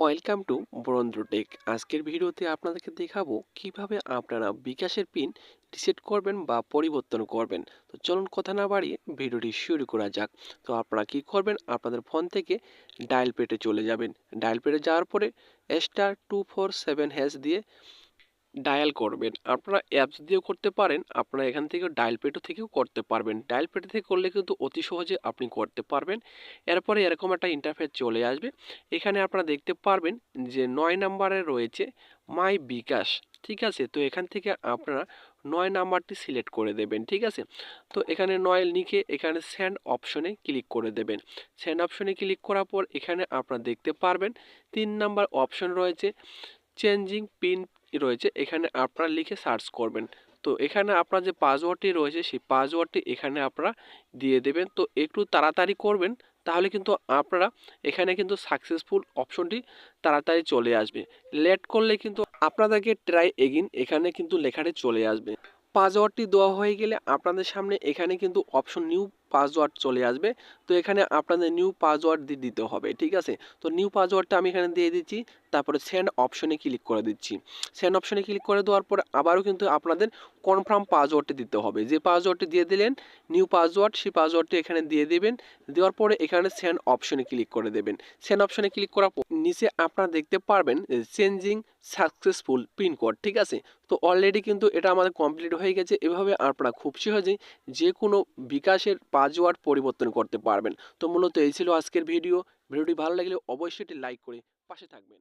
Welcome to বরন্দ্রটেক আজকের ভিডিওতে আপনাদেরকে দেখাবো কীভাবে আপনারা বিকাশের পিন রিসেট করবেন বা পরিবর্তন করবেন। তো চলুন কথা না বাড়িয়ে ভিডিওটি শুরু করা যাক। তো আপনারা কি করবেন, আপনাদের ফোন থেকে ডায়াল পেটে চলে যাবেন। ডায়াল পেটে যাওয়ার পরে star two four seven hash দিয়ে ডায়াল করবেন। আপনারা অ্যাপস দিয়েও করতে পারেন, আপনারা এখান থেকে ডায়াল পেটও থেকেও করতে পারবেন। ডায়াল পেটে থেকে করলে কিন্তু অতি সহজে আপনি করতে পারবেন। এরপরে এরকম একটা ইন্টারফেস চলে আসবে। এখানে আপনারা দেখতে পারবেন যে নয় নাম্বারে রয়েছে মাই বিকাশ ঠিক আছে? তো এখান থেকে আপনারা নয় নাম্বারটি সিলেক্ট করে দেবেন, ঠিক আছে? তো এখানে নয় লিখে এখানে স্যান্ড অপশনে ক্লিক করে দেবেন। স্যান্ড অপশনে ক্লিক করার পর এখানে আপনারা দেখতে পারবেন তিন নাম্বার অপশন রয়েছে। চেঞ্জিং পিন রয়েছে, এখানে আপনারা লিখে সার্চ করবেন। তো এখানে আপনার যে পাসওয়ার্ডটি রয়েছে, সেই পাসওয়ার্ডটি এখানে আপনারা দিয়ে দেবেন। তো একটু তাড়াতাড়ি করবেন, তাহলে কিন্তু আপনারা এখানে কিন্তু সাকসেসফুল অপশনটি তাড়াতাড়ি চলে আসবে। লেট করলে কিন্তু আপনাদেরকে ট্রাই এগিন এখানে কিন্তু লেখাটি চলে আসবে। পাসওয়ার্ডটি দেওয়া হয়ে গেলে আপনাদের সামনে এখানে কিন্তু অপশন নিউ পাসওয়ার্ড চলে আসবে। তো এখানে আপনাদের নিউ পাসওয়ার্ড দিয়ে দিতে হবে, ঠিক আছে? তো নিউ পাসওয়ার্ডটা আমি এখানে দিয়ে দিচ্ছি, তারপরে সেন্ড অপশনে ক্লিক করে দিচ্ছি। সেন্ড অপশনে ক্লিক করে দেওয়ার পর আবারও কিন্তু আপনাদের কনফার্ম পাসওয়ার্ডটি দিতে হবে। যে পাসওয়ার্ডটি দিয়ে দিলেন নিউ পাসওয়ার্ড সেই পাসওয়ার্ডটি এখানে দিয়ে দেবেন। দেওয়ার পরে এখানে সেন্ড অপশনে ক্লিক করে দেবেন। সেন্ড অপশনে ক্লিক করার পর নিচে আপনারা দেখতে পারবেন চেঞ্জিং সাকসেসফুল পিনকোড ঠিক আছে? তো অলরেডি কিন্তু এটা আমাদের কমপ্লিট হয়ে গেছে। এভাবে আপনারা খুব সহজেই যে কোনো বিকাশের পাসওয়ার্ড পরিবর্তন করতে পারবেন। তো মূলত এই ছিল আজকের ভিডিও। ভিডিওটি ভালো লাগলে অবশ্যই এটি লাইক করে পাশে থাকবেন।